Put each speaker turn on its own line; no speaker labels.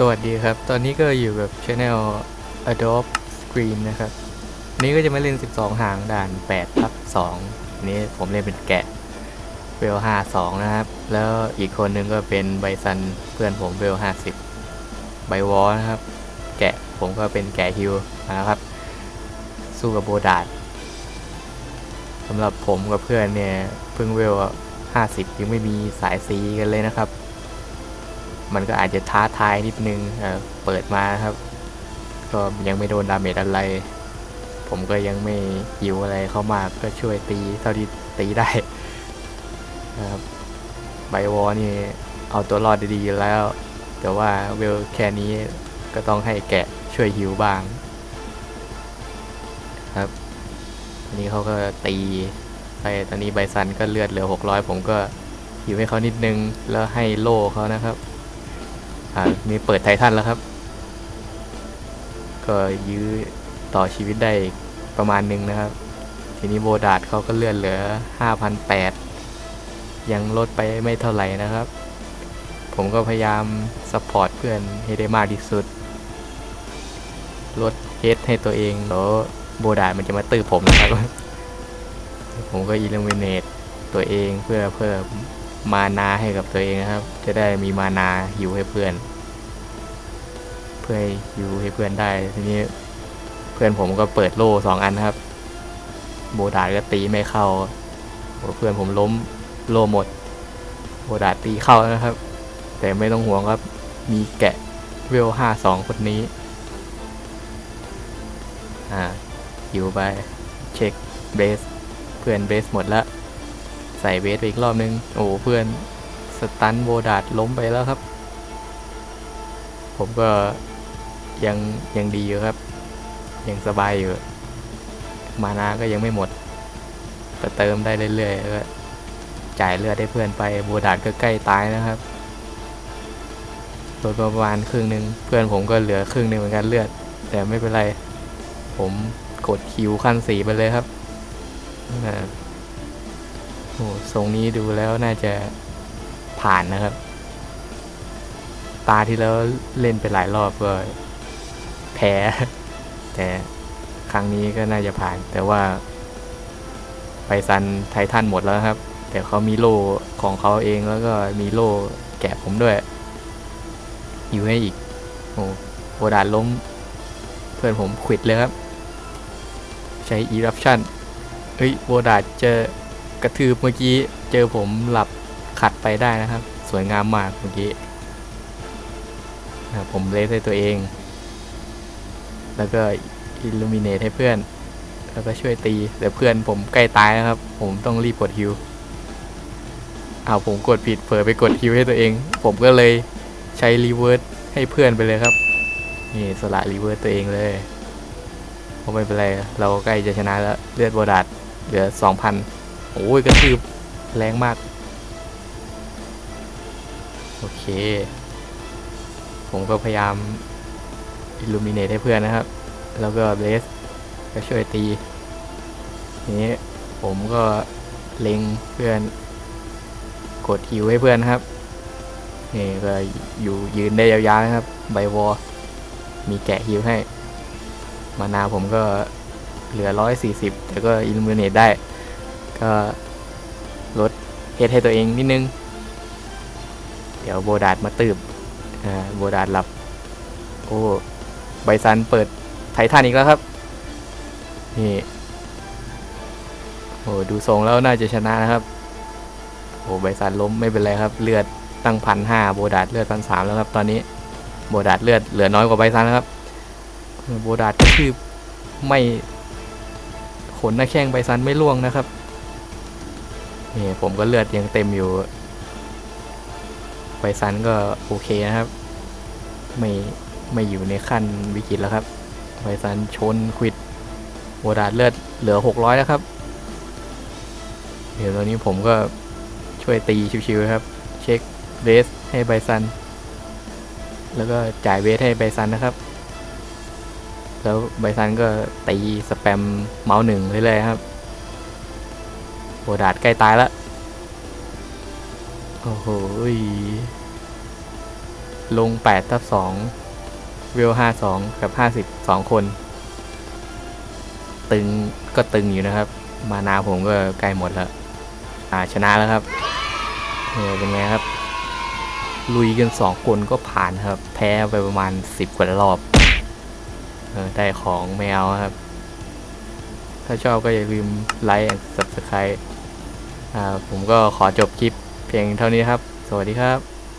สวัสดีครับ ตอนนี้ก็อยู่กับ Channel Adobe Screen นะครับ นี่ก็จะมาเล่น 12 หางด่าน8ทับ2นี้ผมเล่นเป็นแกะเวล52 นะครับ แล้วอีกคนนึงก็เป็นไบซันเพื่อนผมเวล50 ไบวอลนะครับ แกะผมก็เป็นแกะฮิวนะครับ สู้กับโบดาดสำหรับผมกับเพื่อนเนี่ยเพิ่งเวล50 ยังไม่มีสายสีกันเลยนะครับ มันก็อาจจะท้าทายนิดนึงเเปิดมาครับ ก็ยังไม่โดนดาเมจอะไร ผมก็ยังไม่หิวอะไรเข้ามาก็ช่วยตีเท่าที่ตีได้นะครับไบวอนี่เอาตัวรอดดีๆแล้ว แต่ว่าเวลแค่นี้ก็ต้องให้แกะช่วยหิวบ้าง ครับอันนี้เขาก็ตีไปตอนนี้ไบซันก็เลือดเหลือ 600 ผมก็หิวให้เขานิดนึง แล้วให้โล่เขานะครับ อ่ามีเปิดไททันแล้วครับ ก็ยื้อต่อชีวิตได้ประมาณหนึงนะครับ ทีนี้โบดาดเขาก็เลื่อนเหลือ5,800ยังลดไปไม่เท่าไหร่นะครับ ผมก็พยายามซัพพอร์ตเพื่อนให้ได้มากที่สุด ลดเฮดให้ตัวเองแล้วโบดาดมันจะมาตื้อผมนะครับ ผมก็อิล m มิเนตตัวเองเพื่อเพิ่ม มานาให้กับตัวเองนะครับ จะได้มีมานาอยู่ให้เพื่อน เพื่อให้อยู่ให้เพื่อนได้ทีนี้เพื่อนผมก็เปิดโล่สองอันครับ โบดาดก็ตีไม่เข้าเพื่อนผมล้มโล่หมด โบดาดตีเข้านะครับ แต่ไม่ต้องห่วงครับ มีแกะเวลห้าสองคนนี้ อ่าหิวไป เช็คเบส เพื่อนเบสหมดแล้ว ใส่เบสไปอีกรอบนึง โอ้เพื่อนสตันโบดาดล้มไปแล้วครับ ผมก็ยังยังดีอยู่ครับ ยังสบายอยู่ มานาก็ยังไม่หมดก็เติมได้เรื่อยๆก็จ่ายเลือดให้เพื่อนไปโบดาดก็ใกล้ตายนะครับลดยประมาณครึ่งหนึ่งเพื่อนผมก็เหลือครึ่งหนึ่งเหมือนกันเลือด แต่ไม่เป็นไร ผมกดคิวขั้นสีไปเลยครับอ่า โอ้ทรงนี้ดูแล้วน่าจะผ่านนะครับ ตาที่แล้วเล่นไปหลายรอบก็แพ้ แต่ครั้งนี้ก็น่าจะผ่าน แต่ว่า ไปซันไททันหมดแล้วครับ แต่เขามีโล่ของเขาเองแล้วก็มีโล่แกะผมด้วย อยู่ให้อีก โอ้โบดานล้ม เพื่อนผมขวิดเลยครับ ใช้ eruption เฮ้ยโบดาดเจอ กระทืบเมื่อกี้เจอผมหลับขัดไปได้นะครับ สวยงามมากเมื่อกี้ผมเลสให้ตัวเอง แล้วก็อิลูมิเนตให้เพื่อน แล้วก็ช่วยตี แต่เพื่อนผมใกล้ตายนะครับ ผมต้องรีบกดฮิวอ้าวผมกดผิดเผลอไปกดฮิวให้ตัวเอง ผมก็เลยใช้รีเวิร์สให้เพื่อนไปเลยครับ นี่สละรีเวิร์สตัวเองเลยเพราะไม่เป็นไร เราใกล้จะชนะแล้ว เลือดโบดาดเหลือสองพัน โอ้ยกระทืบแรงมาก โอเค ผมก็พยายามอิลูมิเนตให้เพื่อนนะครับ แล้วก็เบสก็ช่วยตีนี้ผมก็เล็งเพื่อน กดฮิวให้เพื่อนนะครับนี่ก็อยู่ยืนได้ยาวๆนะครับไบวอ มีแกะฮิวให้ มานาผมก็เหลือ 140 แต่ก็อิลูมิเนตได้ ก็ลดเฮดให้ตัวเองนิดนึง เดี๋ยวโบดาดมาตืบอ่าโบดาดหลับ โอ้ไบซันเปิดไททันอีกแล้วครับ นี่ โอ้ดูทรงแล้วน่าจะชนะนะครับ โอ้ไบซันล้มไม่เป็นไรครับ เลือดตั้งพันห้าโบดาดเลือดพันสามแล้วครับ ตอนนี้โบดาดเลือดเหลือน้อยกว่าไบซันแล้วครับ โบดาดก็คือไม่ขนหน้าแข้งไบซันไม่ล่วงนะครับ นี่ผมก็เลือดยังเต็มอยู่ไบซันก็โอเคนะครับ ไม่ไม่อยู่ในขั้นวิกฤตแล้วครับไบซันชนควิดโบดาดเลือดเหลือ 600 แล้วครับ เดี๋ยวตอนนี้ผมก็ช่วยตีชิวๆครับ เช็คเบสให้ไบซัน แล้วก็จ่ายเบสให้ไบซันนะครับ แล้วไบซันก็ตีสแปมเมาส์หนึ่งเรื่อยๆครับ โบดาดใกล้ตายแล้ว โอ้โห ลง8ทับ2เวล52 กับ 52 คน ตึงก็ตึงอยู่นะครับ มานาผมก็ใกล้หมดแล้ว อ่าชนะแล้วครับเออเป็นไงครับ ลุยกันสองคนก็ผ่านครับ แพ้ไปประมาณ 10 กว่ารอบเออได้ของไม่เอาครับ ถ้าชอบก็อย่าลืมไลค์ subscribe ผมก็ขอจบคลิปเพียงเท่านี้ครับ สวัสดีครับ